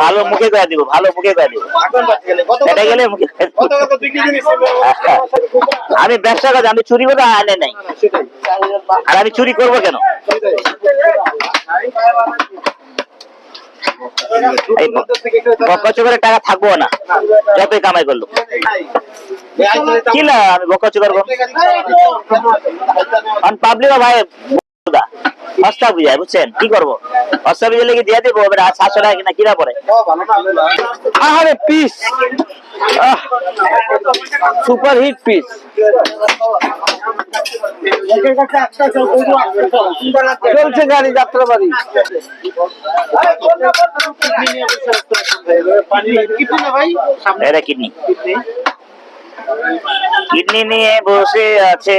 ভালো মুখে করে দিব ভালো মুখে করে দিব। এটা গেলে মুখে বিক্রি জিনিস আমি ব্যবসা কাজ আমি চুরি করে আনে নাই। আর আমি চুরি করব কেন? সেটাই। এই বকচ করে টাকা থাকব না। যতই কামাই করল কি না আমি বকচ করব? কারণ পাবলিক ভাই সস্তা বুঝায় বুঝছেন? কি করব? সস্তা বুঝে লেগে দিয়ে দেবো এবার আর সাতশো টাকা কিনা কিনা পরে। আরে পিস সুপার হিট পিস চলছে গাড়ি যাত্রা বাড়ি এটা কিডনি। কিডনি নিয়ে বসে আছে।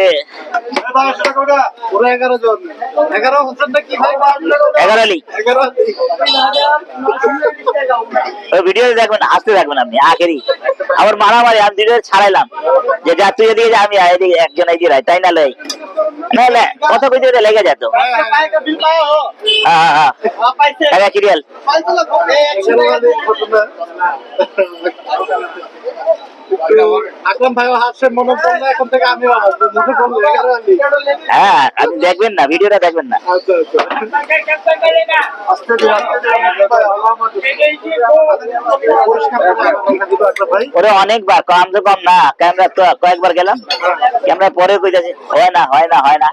ভিডিও দেখবেন আসতে থাকবেন আপনি আখেরই আবার মারামারি আমি ভিডিও ছাড়াইলাম। যে যা তুই এদিকে যা আমি এদিকে একজন এদিকে রাই তাই না লই? নাহলে কত লেগে যেত হ্যাঁ হ্যাঁ। হ্যাঁ কিরিয়াল আকরাম হাসছে মনে পড়ল এখন থেকে হ্যাঁ আপনি দেখবেন না ভিডিওটা দেখবেন না। আচ্ছা আচ্ছা। ওরে অনেকবার কম তো কম না ক্যামেরা তো কয়েকবার গেলাম। ক্যামেরা পরে কইতাছে হয় না হয় না হয় না।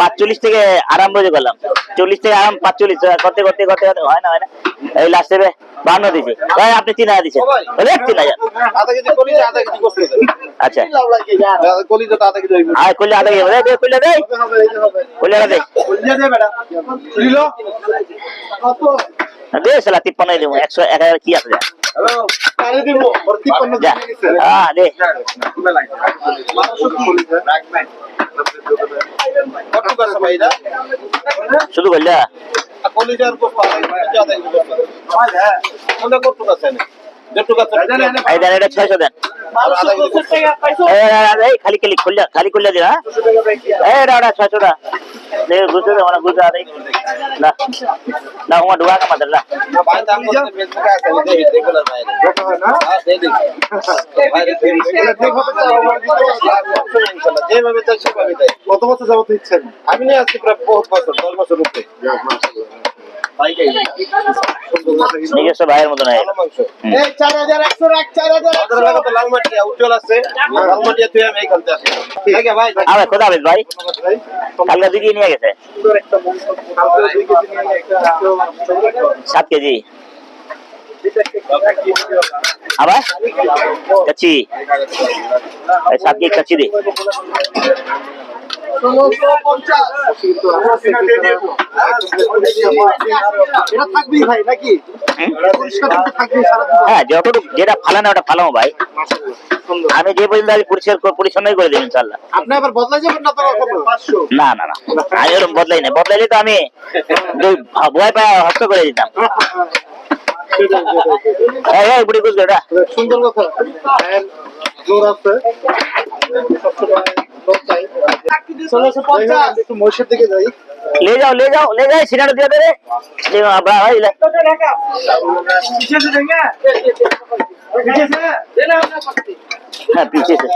পাঁচচল্লিশ থেকে আরম্ভ করে করলাম চল্লিশ থেকে আরাম পাঁচচল্লিশ করতে করতে করতে করতে হয় না হয় না। এই লাস্টে বান্ন দিছে। ভাই আপনি তিন হাজার দিচ্ছেন বলে তিন হাজার। আধা আধা আচ্ছা। কলিজাটা আধা কেজি আর করলে আধা দেয় করলে দে কলিজা দে। বেটা। দে সালা তিপ্পান্ন দেবো। একশো এক হাজার কি আছে? যা? হ্যালো আরে দিব। ওর 53 যা। দিয়ে গেছে হ্যাঁ দে। কত কাছে ভাই এটা শুধু করলে কলিজার গোস্ত হ্যাঁ। কত কাছে না যেটু কাছে এটা ছয়শো দেন। খালি খালি খুললে খালি খুললে দিন হ্যাঁ এটা ওটা ছয়শো টাকা দেখে বুঝতে দে বুঝতে আরে না না ওমা ডুয়া কামা দেন ভাই দাম করতে ফেসবুকে আছে দেখি দেখো না ভাই দেখো না হ্যাঁ দেখি ভাই দেখো তো ইনশাআল্লাহ যেভাবে চাই সেভাবে চাই কত বছর যাবত ইচ্ছেন আমি নিয়ে আসছি প্রায় বহুত বছর দশ বছর উপরে। নিজস্ব ভাইয়ের মতো নাই। ভালো মাংস হুম। এই 4100 রাখ 4000 আমাদের এলাকা তো লালমাটিয়া উজ্জ্বল আছে। লালমাটিয়া তুই আমি এইখানতে আসি। ঠিক। আছে ভাই খোদা হাফেজ ভাই ভাই? কালকে দিকে নিয়ে গেছে। সুন্দর একটা মাংস কালকে দুই কেজি নিয়ে একটা সাত কেজি। আবার? কাচ্চি। সাত কেজি কাচ্চি দে। এটা থাকবেই ভাই নাকি। হ্যাঁ? যতটুকু যেটা ফালানো ওটা ফালাও ভাই। আমি যে পর্যন্ত আমি পরিষ্কার পরিচ্ছন্নই করে দিই ইনশাল্লাহ আপনি আবার বদলাই যাবেন না না না না। আমি ওরকম বদলাই না বদলাইলে তো আমি ভয় পায় হস্ত করে দিতাম। সুন্দর কথা। জোর আছে। ষোলোশো পঞ্চাশ একটু মহিষের দিকে যাই ले जाओ ले जाओ ले जाओ सिलेंडर दिया दे रे ले जाओ बड़ा भाई ले हाँ पीछे से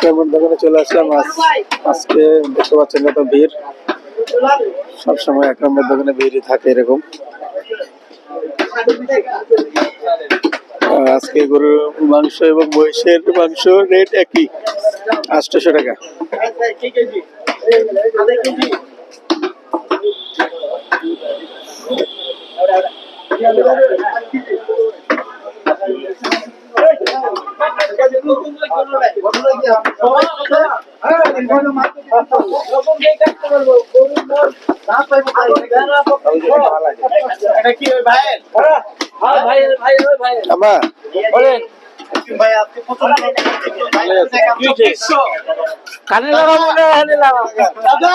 কেমন দোকানে চলে আসলাম? আজ আজকে দেখতে পাচ্ছেন কত ভিড়। সবসময় এক নম্বর দোকানে ভিড়ই থাকে এরকম। আজকে গরুর মাংস এবং মহিষের মাংস রেট একই আটশোশো টাকা কি ওই ভাইয়ের? আম্মা ভাই, আপনি প্রথম ভালো আছে। কানে লাগাবো না হানে লাগাবো দাদা!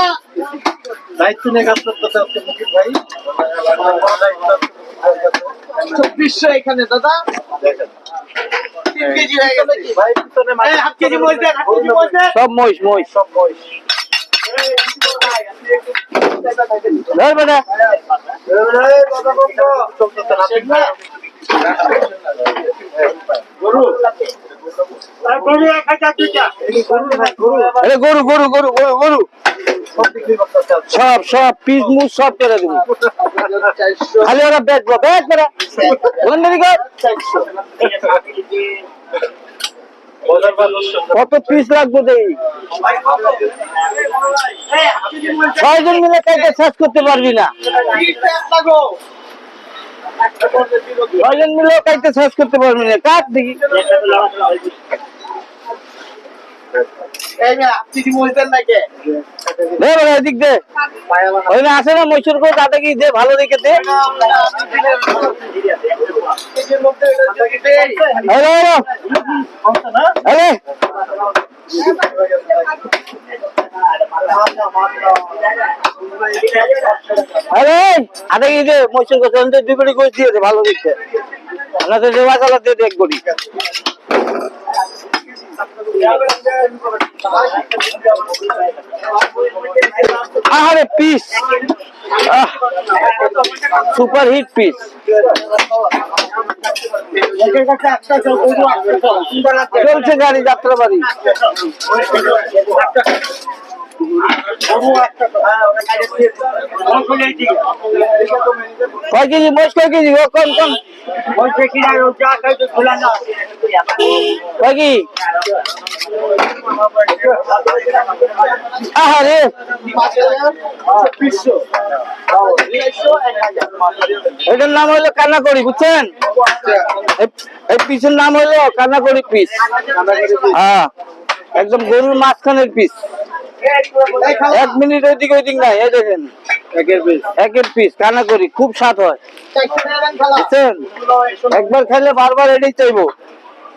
দায়িত্ব নিয়ে কাজ আজকে মুকিত ভাই চব্বিশশো এখানে দাদা তিন কেজি হয়ে গেছে কি ভাই পিছনে হাফ কেজি মহিষ দেন, হাফ কেজি মহিষ দেন। সব মহিষ সব। ধর বেটা? গরু গরু গরু গরু গরু গরু সব। সব, পিস, মুস সব খালি ওরা বেচবো বেচ ভালো কত পিস লাগবে দেই? ছয়জন মিলে কাইতে শেষ করতে পারবি না। ছয়জন মিলে কাইতে শেষ করতে পারবি না। কাট দেখি এই মেয়ে, আপনি কি বলতেন নাকি? দে বেটা এদিক দে ওই না আসে না মৈশুর কো তাতে কি দে ভালো দেখে দে। Hello hello. আরে আরে এই যে মৈশুর দুই বেড়ি ভালো দেখে না তো দেওয়া গেল দেখ বড়ি আরে পিস সুপার হিট পিস। চলছে গাড়ি যাত্রা বাড়ি। কয় কেজি মোষ কয় কেজি কম কম বলছে কি না, ও যা খাইছে খোলা না। কয় কি আরে পাঁচ হাজার, চব্বিশশো। উনিশশো, এক হাজার। এটার নাম হলো কান্নাকড়ি বুঝছেন এই- পিসের নাম হলো কান্নাকড়ি পিস হ্যাঁ একদম গরুর মাঝখানের পিস। এক মিনিট ওইদিক ওইদিক নাই এই দেখেন একের পিস কান্নাকড়ি খুব স্বাদ হয় বুঝছেন একবার খাইলে বারবার এটাই চাইব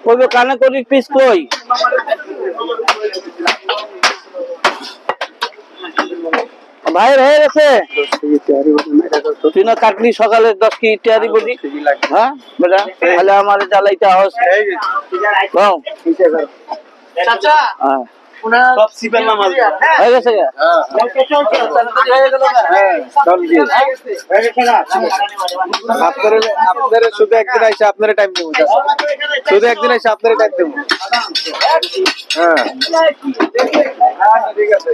কইবো করি পিস কই? ভাইয়ের হয়ে গেছে তুই না কাটলি সকালে দশ কেজি টিয়ারি বলি? হ্যাঁ বেটা তাহলে আমার জ্বালাইতে আওয়াজ। চাচা, হ্যাঁ। সব সিপের নাম আছে। হ্যাঁ। হয়ে গেছে গা? হ্যাঁ, সব দিয়ে। হয়ে গেছে না? আপনারা আপনারা শুধু একদিন এসে আপনারা টাইম দেবো শুধু একদিন এসে আপনারা টাইম দেবো হ্যাঁ ঠিক আছে